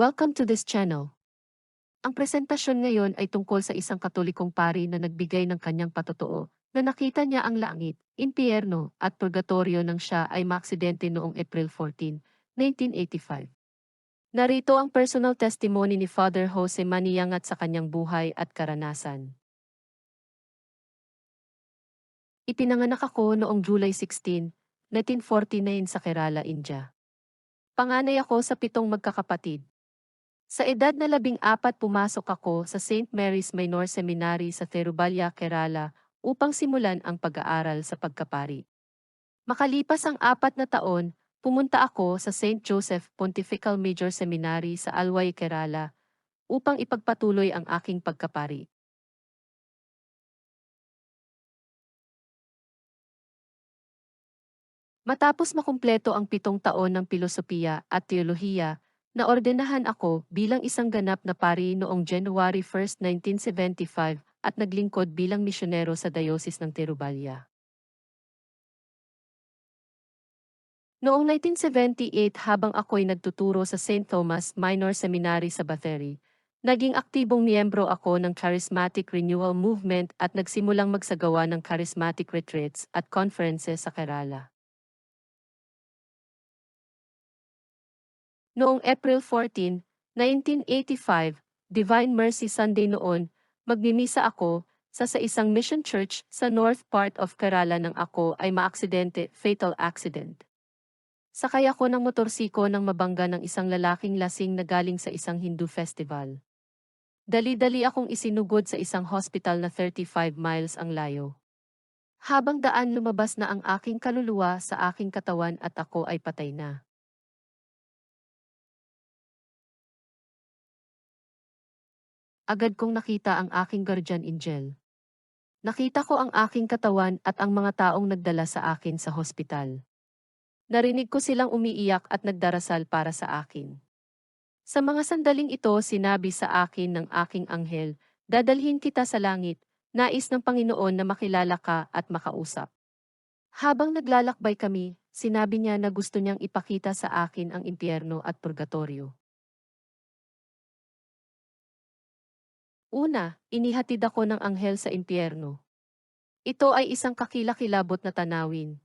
Welcome to this channel. Ang presentasyon ngayon ay tungkol sa isang katolikong pari na nagbigay ng kanyang patotoo na nakita niya ang langit, impyerno at purgatorio nang siya ay maaksidente noong April 14, 1985. Narito ang personal testimony ni Father Jose Maniangat sa kanyang buhay at karanasan. Ipinanganak ako noong July 16, 1949 sa Kerala, India. Panganay ako sa pitong magkakapatid. Sa edad na labing apat pumasok ako sa St. Mary's Minor Seminary sa Teruballa, Kerala upang simulan ang pag-aaral sa pagkapari. Makalipas ang apat na taon, pumunta ako sa St. Joseph Pontifical Major Seminary sa Alway, Kerala upang ipagpatuloy ang aking pagkapari. Matapos makumpleto ang pitong taon ng pilosopiya at teolohiya, naordenahan ako bilang isang ganap na pari noong January 1, 1975 at naglingkod bilang misyonero sa Diocese ng Teruballa. Noong 1978 habang ako'y nagtuturo sa St. Thomas Minor Seminary sa Battery, naging aktibong miyembro ako ng Charismatic Renewal Movement at nagsimulang magsagawa ng charismatic retreats at conferences sa Kerala. Noong April 14, 1985, Divine Mercy Sunday noon, magmimisa ako sa sa isang mission church sa north part of Kerala nang ako ay maaksidente, fatal accident. Sakay ako ng motorsiko nang mabangga ng isang lalaking lasing na galing sa isang Hindu festival. Dali-dali akong isinugod sa isang hospital na 35 miles ang layo. Habang daan lumabas na ang aking kaluluwa sa aking katawan at ako ay patay na. Agad kong nakita ang aking guardian angel. Nakita ko ang aking katawan at ang mga taong nagdala sa akin sa hospital. Narinig ko silang umiiyak at nagdarasal para sa akin. Sa mga sandaling ito sinabi sa akin ng aking anghel, dadalhin kita sa langit, nais ng Panginoon na makilala ka at makausap. Habang naglalakbay kami, sinabi niya na gusto niyang ipakita sa akin ang impyerno at purgatorio. Una, inihatid ako ng anghel sa impyerno. Ito ay isang kakilakilabot na tanawin.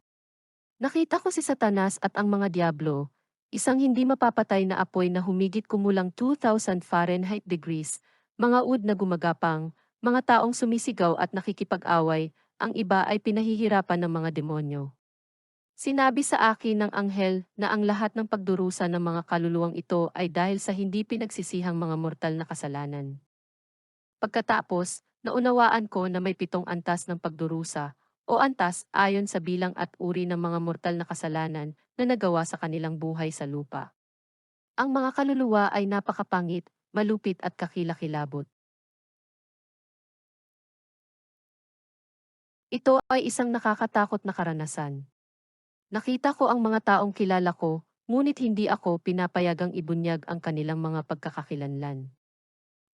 Nakita ko si Satanas at ang mga diablo, isang hindi mapapatay na apoy na humigit kumulang 2,000 Fahrenheit degrees, mga ud na gumagapang, mga taong sumisigaw at nakikipag-away, ang iba ay pinahihirapan ng mga demonyo. Sinabi sa akin ng anghel na ang lahat ng pagdurusa ng mga kaluluwang ito ay dahil sa hindi pinagsisihang mga mortal na kasalanan. Pagkatapos, naunawaan ko na may pitong antas ng pagdurusa o antas ayon sa bilang at uri ng mga mortal na kasalanan na nagawa sa kanilang buhay sa lupa. Ang mga kaluluwa ay napakapangit, malupit at kakilakilabot. Ito ay isang nakakatakot na karanasan. Nakita ko ang mga taong kilala ko, ngunit hindi ako pinapayagang ibunyag ang kanilang mga pagkakakilanlan.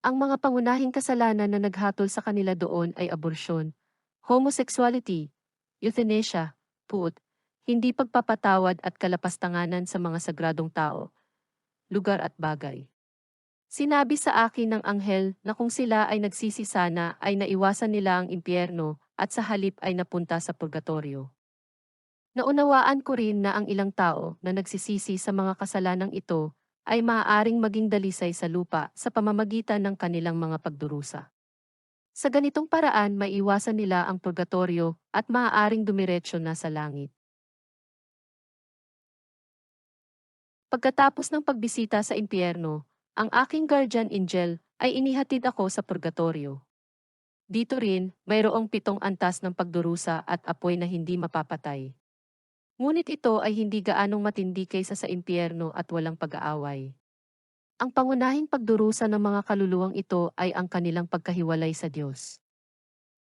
Ang mga pangunahing kasalanan na naghatol sa kanila doon ay aborsyon, homosexuality, euthanasia, puot, hindi pagpapatawad at kalapastanganan sa mga sagradong tao, lugar at bagay. Sinabi sa akin ng anghel na kung sila ay nagsisi sana ay naiwasan nila ang impyerno at sa halip ay napunta sa purgatorio. Naunawaan ko rin na ang ilang tao na nagsisisi sa mga kasalanang ito ay maaaring maging dalisay sa lupa sa pamamagitan ng kanilang mga pagdurusa. Sa ganitong paraan maiwasan nila ang purgatorio at maaaring dumiretso na sa langit. Pagkatapos ng pagbisita sa impyerno, ang aking guardian angel ay inihatid ako sa purgatorio. Dito rin, mayroong pitong antas ng pagdurusa at apoy na hindi mapapatay. Ngunit ito ay hindi gaanong matindi kaysa sa impyerno at walang pag-aaway. Ang pangunahing pagdurusa ng mga kaluluwang ito ay ang kanilang pagkahiwalay sa Diyos.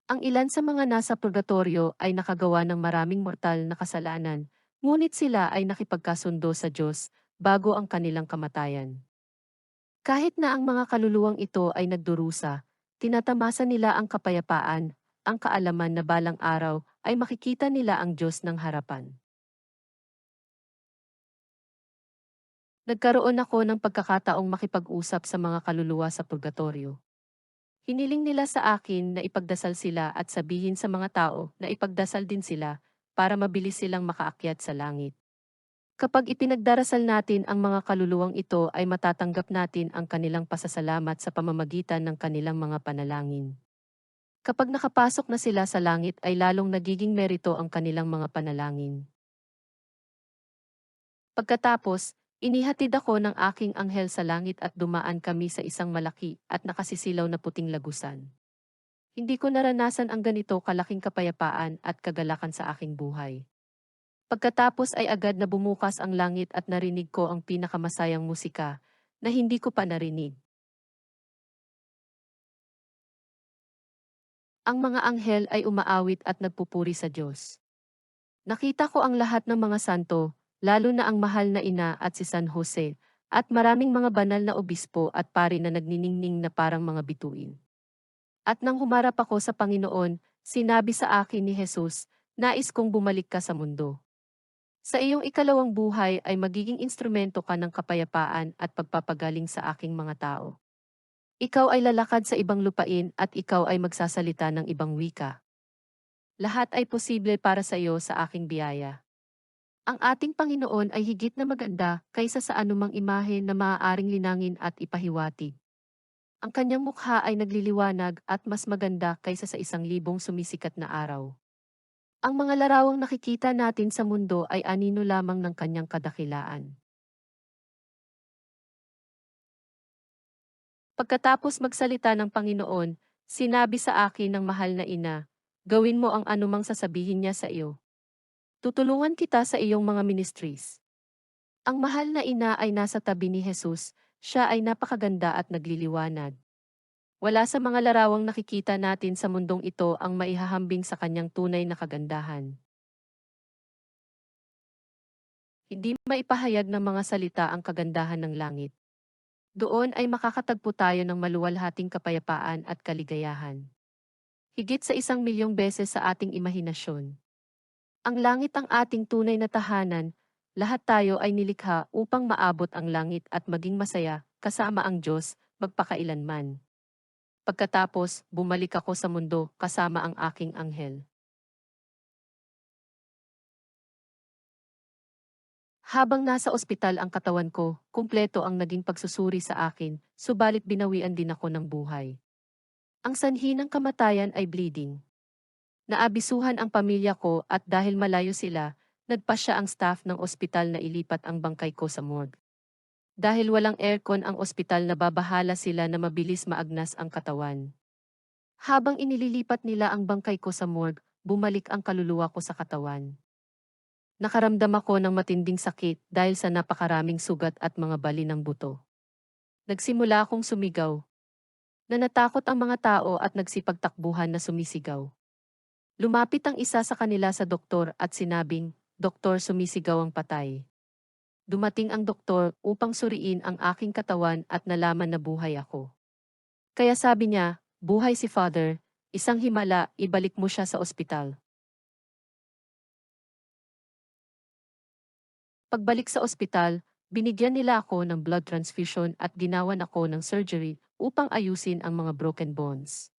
Ang ilan sa mga nasa purgatorio ay nakagawa ng maraming mortal na kasalanan, ngunit sila ay nakipagkasundo sa Diyos bago ang kanilang kamatayan. Kahit na ang mga kaluluwang ito ay nagdurusa, tinatamasa nila ang kapayapaan, ang kaalaman na balang araw ay makikita nila ang Diyos ng harapan. Nagkaroon ako ng pagkakataong makipag-usap sa mga kaluluwa sa purgatorio. Hiniling nila sa akin na ipagdasal sila at sabihin sa mga tao na ipagdasal din sila para mabilis silang makaakyat sa langit. Kapag ipinagdarasal natin ang mga kaluluwang ito ay matatanggap natin ang kanilang pasasalamat sa pamamagitan ng kanilang mga panalangin. Kapag nakapasok na sila sa langit ay lalong nagiging merito ang kanilang mga panalangin. Pagkatapos, Inihatid ako ng aking anghel sa langit at dumaan kami sa isang malaki at nakasisilaw na puting lagusan. Hindi ko naranasan ang ganito kalaking kapayapaan at kagalakan sa aking buhay. Pagkatapos ay agad na bumukas ang langit at narinig ko ang pinakamasayang musika na hindi ko pa narinig. Ang mga anghel ay umaawit at nagpupuri sa Diyos. Nakita ko ang lahat ng mga santo, lalo na ang mahal na ina at si San Jose, at maraming mga banal na obispo at pari na nagniningning na parang mga bituin. At nang humarap ako sa Panginoon, sinabi sa akin ni Jesus, nais kong bumalik ka sa mundo. Sa iyong ikalawang buhay ay magiging instrumento ka ng kapayapaan at pagpapagaling sa aking mga tao. Ikaw ay lalakad sa ibang lupain at ikaw ay magsasalita ng ibang wika. Lahat ay posible para sa iyo sa aking biyaya. Ang ating Panginoon ay higit na maganda kaysa sa anumang imahe na maaaring linangin at ipahiwati. Ang kanyang mukha ay nagliliwanag at mas maganda kaysa sa isang libong sumisikat na araw. Ang mga larawang nakikita natin sa mundo ay anino lamang ng kanyang kadakilaan. Pagkatapos magsalita ng Panginoon, sinabi sa akin ng mahal na ina, gawin mo ang anumang sasabihin niya sa iyo. Tutulungan kita sa iyong mga ministries. Ang mahal na ina ay nasa tabi ni Jesus, siya ay napakaganda at nagliliwanag. Wala sa mga larawang nakikita natin sa mundong ito ang maihahambing sa kanyang tunay na kagandahan. Hindi maipahayag ng mga salita ang kagandahan ng langit. Doon ay makakatagpo tayo ng maluwalhating kapayapaan at kaligayahan. Higit sa isang milyong beses sa ating imahinasyon. Ang langit ang ating tunay na tahanan, lahat tayo ay nilikha upang maabot ang langit at maging masaya, kasama ang Diyos, magpakailanman. Pagkatapos, bumalik ako sa mundo kasama ang aking anghel. Habang nasa ospital ang katawan ko, kumpleto ang naging pagsusuri sa akin, subalit binawian din ako ng buhay. Ang sanhi ng kamatayan ay bleeding. Naabisuhan ang pamilya ko at dahil malayo sila, nagpasya ang staff ng ospital na ilipat ang bangkay ko sa morgue. Dahil walang aircon ang ospital na babahala sila na mabilis maagnas ang katawan. Habang inililipat nila ang bangkay ko sa morgue, bumalik ang kaluluwa ko sa katawan. Nakaramdam ako ng matinding sakit dahil sa napakaraming sugat at mga bali ng buto. Nagsimula akong sumigaw. Nanatakot ang mga tao at nagsipagtakbuhan na sumisigaw. Lumapit ang isa sa kanila sa doktor at sinabing, Doktor sumisigaw ang patay. Dumating ang doktor upang suriin ang aking katawan at nalaman na buhay ako. Kaya sabi niya, buhay si Father, isang himala, ibalik mo siya sa ospital. Pagbalik sa ospital, binigyan nila ako ng blood transfusion at ginawan ako ng surgery upang ayusin ang mga broken bones.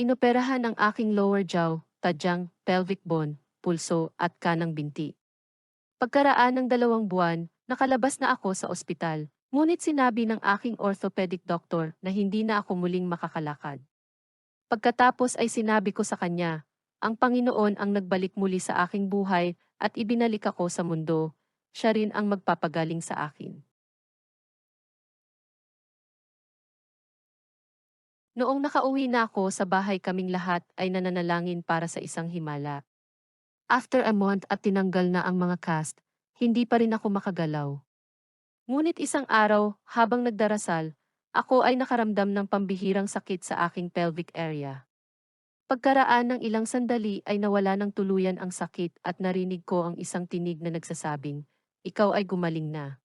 Inoperahan ang aking lower jaw, tadyang, pelvic bone, pulso at kanang binti. Pagkaraan ng dalawang buwan, nakalabas na ako sa ospital, ngunit sinabi ng aking orthopedic doctor na hindi na ako muling makakalakad. Pagkatapos ay sinabi ko sa kanya, ang Panginoon ang nagbalik muli sa aking buhay at ibinalik ako sa mundo, siya rin ang magpapagaling sa akin. Noong nakauwi na ako sa bahay kaming lahat ay nananalangin para sa isang himala. After a month at tinanggal na ang mga cast, hindi pa rin ako makagalaw. Ngunit isang araw, habang nagdarasal, ako ay nakaramdam ng pambihirang sakit sa aking pelvic area. Pagkaraan ng ilang sandali ay nawala ng tuluyan ang sakit at narinig ko ang isang tinig na nagsasabing, Ikaw ay gumaling na.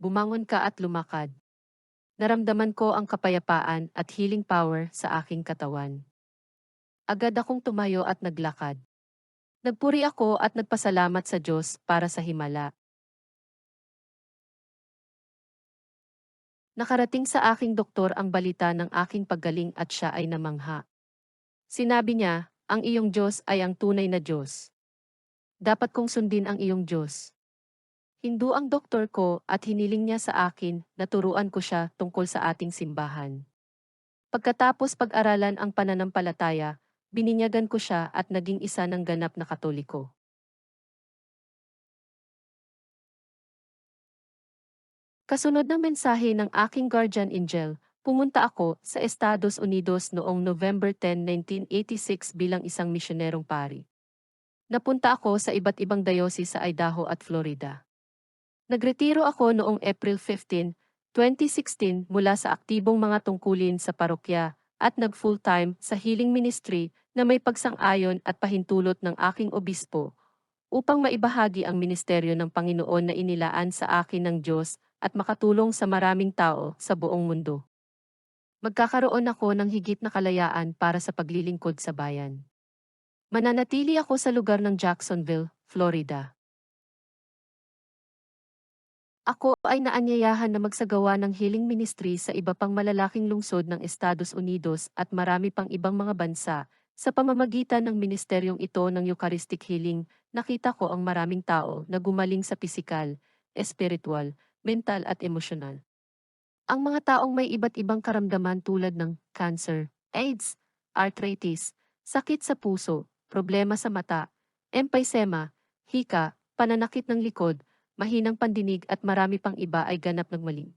Bumangon ka at lumakad. Naramdaman ko ang kapayapaan at healing power sa aking katawan. Agad akong tumayo at naglakad. Nagpuri ako at nagpasalamat sa Diyos para sa himala. Nakarating sa aking doktor ang balita ng aking paggaling at siya ay namangha. Sinabi niya, ang iyong Diyos ay ang tunay na Diyos. Dapat kong sundin ang iyong Diyos. Hindu ang doktor ko at hiniling niya sa akin na turuan ko siya tungkol sa ating simbahan. Pagkatapos pag-aralan ang pananampalataya, bininyagan ko siya at naging isa ng ganap na katoliko. Kasunod ng mensahe ng aking guardian angel, pumunta ako sa Estados Unidos noong November 10, 1986 bilang isang misyonerong pari. Napunta ako sa iba't ibang diocese sa Idaho at Florida. Nagretiro ako noong April 15, 2016 mula sa aktibong mga tungkulin sa parokya at nag-full-time sa healing ministry na may pagsang-ayon at pahintulot ng aking obispo upang maibahagi ang ministeryo ng Panginoon na inilaan sa akin ng Diyos at makatulong sa maraming tao sa buong mundo. Magkakaroon ako ng higit na kalayaan para sa paglilingkod sa bayan. Mananatili ako sa lugar ng Jacksonville, Florida. Ako ay naanyayahan na magsagawa ng healing ministry sa iba pang malalaking lungsod ng Estados Unidos at marami pang ibang mga bansa. Sa pamamagitan ng ministeryong ito ng Eucharistic Healing, nakita ko ang maraming tao na gumaling sa pisikal, espiritual, mental at emosyonal. Ang mga taong may iba't ibang karamdaman tulad ng cancer, AIDS, arthritis, sakit sa puso, problema sa mata, emphysema, hika, pananakit ng likod, mahinang pandinig at marami pang iba ay ganap ng maling.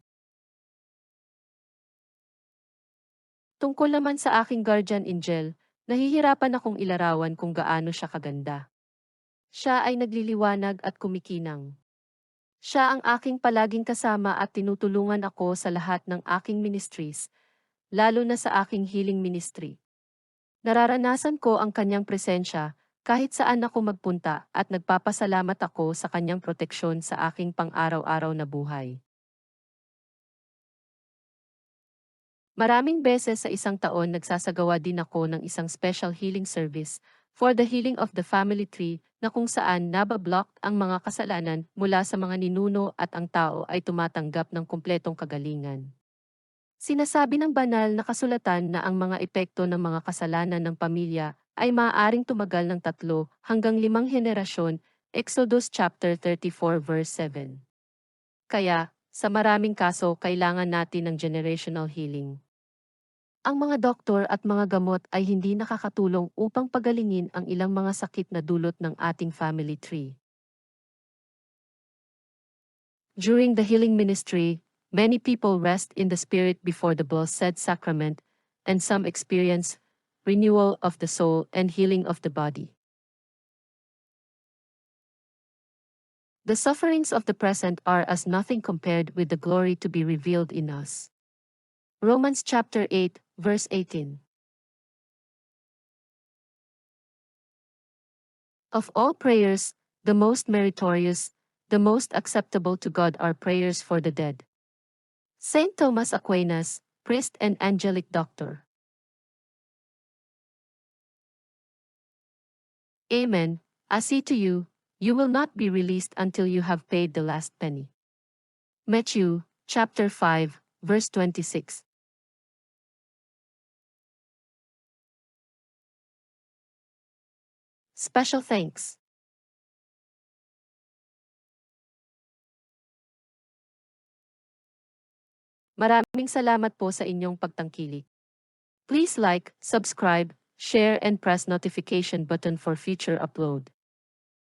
Tungkol naman sa aking guardian angel, nahihirapan akong ilarawan kung gaano siya kaganda. Siya ay nagliliwanag at kumikinang. Siya ang aking palaging kasama at tinutulungan ako sa lahat ng aking ministries, lalo na sa aking healing ministry. Nararanasan ko ang kanyang presensya kahit saan ako magpunta at nagpapasalamat ako sa kanyang proteksyon sa aking pang-araw-araw na buhay. Maraming beses sa isang taon nagsasagawa din ako ng isang special healing service for the healing of the family tree na kung saan nabablock ang mga kasalanan mula sa mga ninuno at ang tao ay tumatanggap ng kumpletong kagalingan. Sinasabi ng banal na kasulatan na ang mga epekto ng mga kasalanan ng pamilya ay maaaring tumagal ng tatlo hanggang limang henerasyon, Exodus chapter 34 verse 7. Kaya, sa maraming kaso kailangan natin ng generational healing. Ang mga doktor at mga gamot ay hindi nakakatulong upang pagalingin ang ilang mga sakit na dulot ng ating family tree. During the healing ministry, many people rest in the spirit before the blessed sacrament, and some experience renewal of the soul and healing of the body. The sufferings of the present are as nothing compared with the glory to be revealed in us. Romans chapter 8, verse 18. Of all prayers, the most meritorious, the most acceptable to God are prayers for the dead. Saint Thomas Aquinas, priest and angelic doctor. Amen. I say to you, you will not be released until you have paid the last penny. Matthew, chapter 5, verse 26. Special thanks. Maraming salamat po sa inyong pagtangkilik. Please like, subscribe, share and press notification button for future upload.